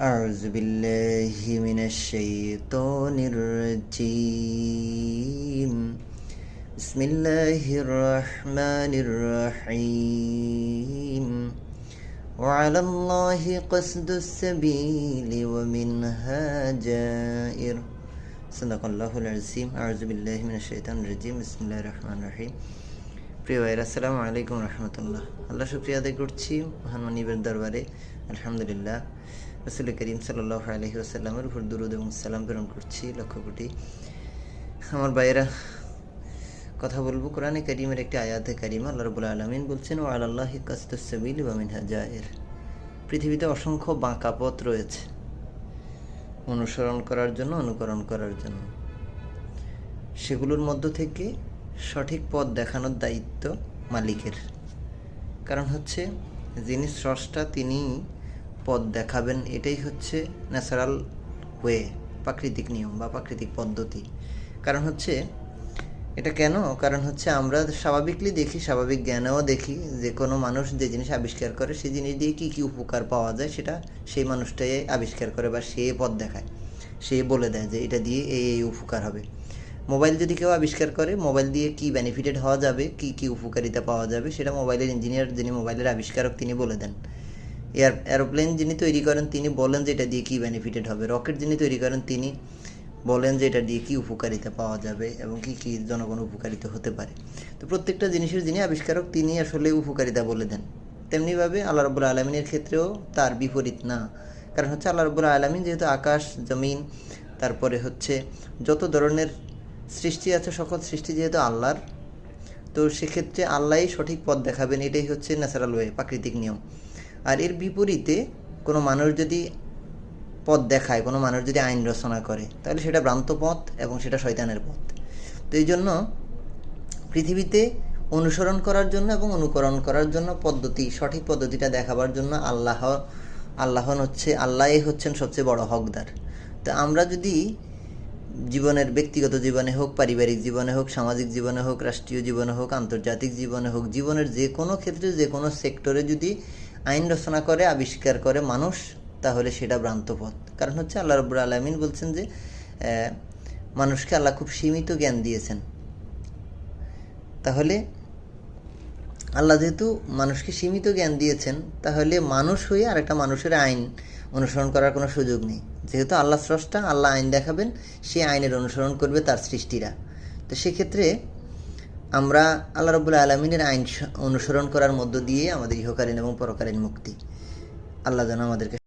أعوذ بالله من الشيطان الرجيم بسم الله الرحمن الرحيم وعلى الله قصد السبيل ومنها جائر صدق الله العظيم أعوذ بالله من الشيطان الرجيم بسم الله الرحمن الرحيم প্রিয় ভাইরা আসসালামু আলাইকুম রহমতুল্লাহ আল্লাহ শুক্রিয়া আদায় করছি মহান মনিবের দরবারে আলহামদুলিল্লাহ রসুল করিম সাল্লাহ আলহি আসাল্লামের উপর দুরুদ এবং সালাম প্রেরণ করছি লক্ষ কোটি। আমার ভাইয়েরা, কথা বলব কোরআনে করিমের একটি আয়াতে কারিমা, আল্লাহ রবুল্লা আলমিন বলছেন ও আল্লাহ কাস্তুসাবিল ওয়ামিন হাজায়ের পৃথিবীতে অসংখ্য বাঁকা পথ রয়েছে। অনুসরণ করার জন্য, অনুকরণ করার জন্য। সেগুলোর মধ্য থেকে সঠিক পথ দেখানোর দায়িত্ব মালিকের। কারণ হচ্ছে, যিনি স্রষ্টা তিনি পথ দেখাবেন, এটাই হচ্ছে ন্যাচারাল ওয়ে প্রাকৃতিক নিয়ম বা প্রাকৃতিক পদ্ধতি। কারণ হচ্ছে, এটা কেন? কারণ হচ্ছে আমরা স্বাভাবিকলি দেখি, স্বাভাবিক জ্ঞানেও দেখি, যে কোনো মানুষ যে জিনিস আবিষ্কার করে সেই জিনিস দিয়ে কী কী উপকার পাওয়া যায়, সেটা সেই মানুষটাই আবিষ্কার করে বা সে পথ দেখায়। সে বলে দেয় যে এটা দিয়ে এই এই উপকার হবে। মোবাইল যদি কেউ আবিষ্কার করে, মোবাইল দিয়ে কি বেনিফিটেড হওয়া যাবে, কি কি উপকারিতা পাওয়া যাবে, সেটা মোবাইলের ইঞ্জিনিয়ার যিনি মোবাইলের আবিষ্কারক, তিনি বলে দেন। এয়ার, এরোপ্লেন যিনি তৈরি করেন, তিনি বলেন যে এটা দিয়ে কী বেনিফিটেড হবে। রকেট যিনি তৈরি করেন, তিনি বলেন যে এটা দিয়ে কী উপকারিতা পাওয়া যাবে এবং কি কি জনগণ উপকারিত হতে পারে। তো প্রত্যেকটা জিনিসের যিনি আবিষ্কারক, তিনি আসলে উপকারিতা বলে দেন। তেমনিভাবে আল্লাহ রব্বুল আলমিনের ক্ষেত্রেও তার বিপরীত না। কারণ হচ্ছে আল্লাহ রব্বুল আলমিন যেহেতু আকাশ, জমিন, তারপরে হচ্ছে যত ধরনের সৃষ্টি আছে, সকল সৃষ্টি যেহেতু আল্লাহর, তো সেক্ষেত্রে আল্লাহই সঠিক পথ দেখাবেন। এটাই হচ্ছে ন্যাচারাল ওয়ে প্রাকৃতিক নিয়ম। আর এর বিপরীতে কোনো মানুষ যদি পথ দেখায়, কোনো মানুষ যদি আইন রচনা করে, তাহলে সেটা ভ্রান্ত পথ এবং সেটা শয়তানের পথ। তো এই জন্য পৃথিবীতে অনুসরণ করার জন্য এবং অনুকরণ করার জন্য পদ্ধতি, সঠিক পদ্ধতিটা দেখাবার জন্য আল্লাহ, আল্লাহন হচ্ছে, আল্লাহই হচ্ছেন সবচেয়ে বড় হকদার। তো আমরা যদি জীবনের ব্যক্তিগত জীবনে হোক, পারিবারিক জীবনে হোক, সামাজিক জীবনে হোক, রাষ্ট্রীয় জীবনে হোক, আন্তর্জাতিক জীবনে হোক, জীবনের যে কোনো ক্ষেত্রে, যে কোনো সেক্টরে যদি আইন রচনা করে, আবিষ্কার করে মানুষ, তাহলে সেটা ভ্রান্ত পথ। কারণ হচ্ছে আল্লাহ রব্বুর আলমিন বলছেন যে মানুষকে আল্লাহ খুব সীমিত জ্ঞান দিয়েছেন। তাহলে আল্লাহ যেহেতু মানুষকে সীমিত জ্ঞান দিয়েছেন, তাহলে মানুষ হয়ে আরেকটা মানুষের আইন অনুসরণ করার কোনো সুযোগ নেই। যেহেতু আল্লাহ স্রষ্টা, আল্লাহ আইন দেখাবেন, সে আইনের অনুসরণ করবে তার সৃষ্টিরা। তো সেক্ষেত্রে আমরা আল্লাহ রবুল্লা আলমিনের আইন অনুসরণ করার মধ্য দিয়ে আমাদের ইহকালীন এবং পরকালীন মুক্তি। আল্লাহ যেন আমাদেরকে